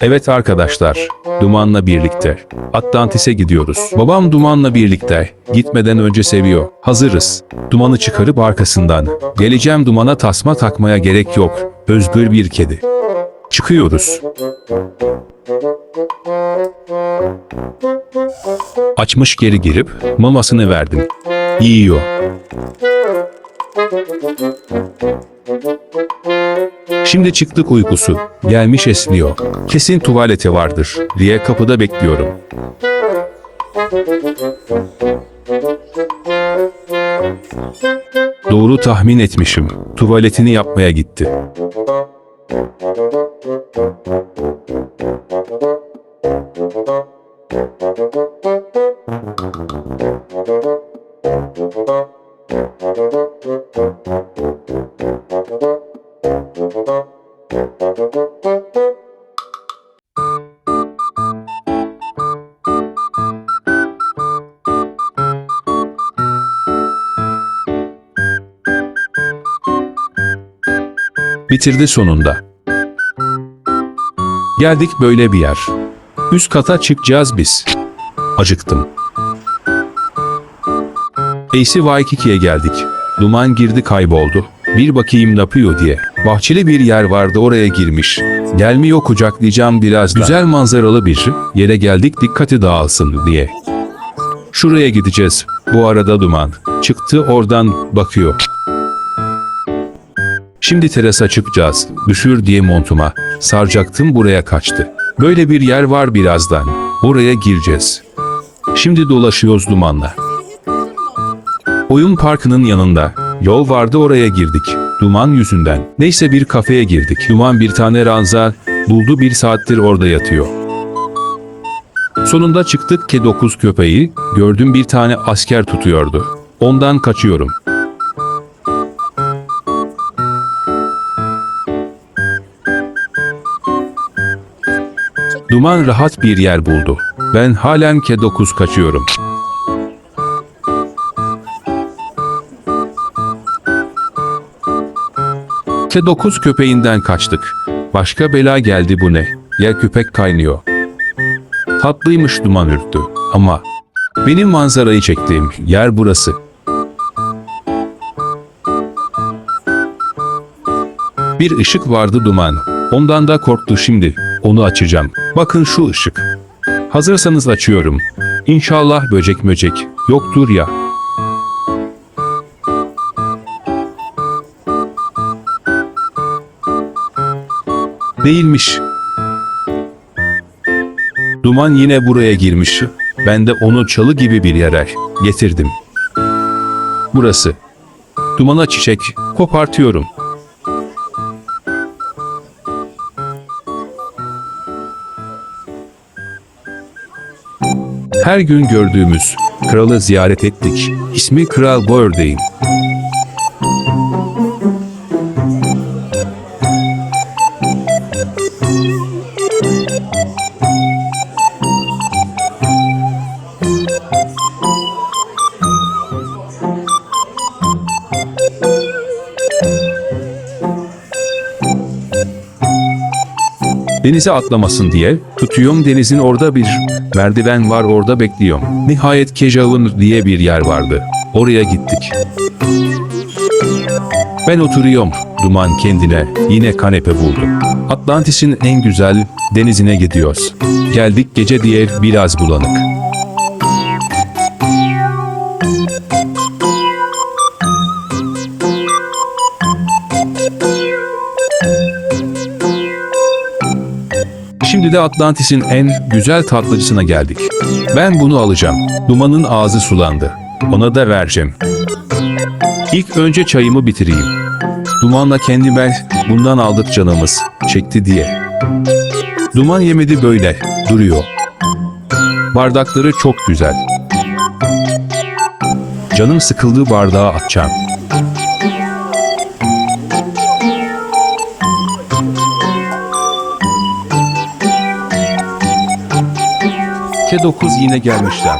Evet arkadaşlar, Duman'la birlikte Atlantis'e gidiyoruz. Babam Duman'la birlikte gitmeden önce seviyor. Hazırız. Duman'ı çıkarıp arkasından. Geleceğim Duman'a tasma takmaya gerek yok. Özgür bir kedi. Çıkıyoruz. Açmış geri girip mamasını verdim. Yiyor. Şimdi çıktık uykusu. Gelmiş esniyor. Kesin tuvaleti vardır diye kapıda bekliyorum. Doğru tahmin etmişim. Tuvaletini yapmaya gitti. Bitirdi sonunda. Geldik böyle bir yer. Üst kata çıkacağız biz. Acıktım. AC Waikiki'ye geldik. Duman girdi kayboldu. Bir bakayım ne yapıyor diye. Bahçeli bir yer vardı oraya girmiş. Gelmiyor kucaklayacağım birazdan. Güzel manzaralı bir yere geldik dikkati dağılsın diye. Şuraya gideceğiz. Bu arada duman. Çıktı oradan bakıyor. Şimdi terasa çıkacağız. Düşür diye montuma. Saracaktım buraya kaçtı. Böyle bir yer var birazdan. Oraya gireceğiz. Şimdi dolaşıyoruz dumanla. Oyun parkının yanında. Yol vardı oraya girdik. Duman yüzünden. Neyse bir kafeye girdik. Duman bir tane ranza buldu bir saattir orada yatıyor. Sonunda çıktık ke 9 köpeği. Gördüm bir tane asker tutuyordu. Ondan kaçıyorum. Duman rahat bir yer buldu. Ben halen K9 kaçıyorum. K9 köpeğinden kaçtık. Başka bela geldi bu ne? Yer köpek kaynıyor. Tatlıymış duman ürktü. Ama benim manzarayı çektiğim yer burası. Bir ışık vardı duman. Ondan da korktu şimdi. Onu açacağım. Bakın şu ışık. Hazırsanız açıyorum. İnşallah böcek möcek yoktur ya. Değilmiş. Duman yine buraya girmiş. Ben de onu çalı gibi bir yere getirdim. Burası. Dumana çiçek kopartıyorum. Her gün gördüğümüz kralı ziyaret ettik. İsmi Kral Boerdein. Denize atlamasın diye tutuyorum denizin orada bir merdiven var orada bekliyorum. Nihayet Kejavun diye bir yer vardı. Oraya gittik. Ben oturuyorum. Duman kendine yine kanepe buldu. Atlantis'in en güzel denizine gidiyoruz. Geldik gece diye biraz bulanık. Şimdi de Atlantis'in en güzel tatlıcısına geldik. Ben bunu alacağım. Dumanın ağzı sulandı. Ona da vereceğim. İlk önce çayımı bitireyim. Dumanla kendime bundan aldık canımız çekti diye. Duman yemedi böyle duruyor. Bardakları çok güzel. Canım sıkıldığı bardağa atacağım. K9 yine gelmişler.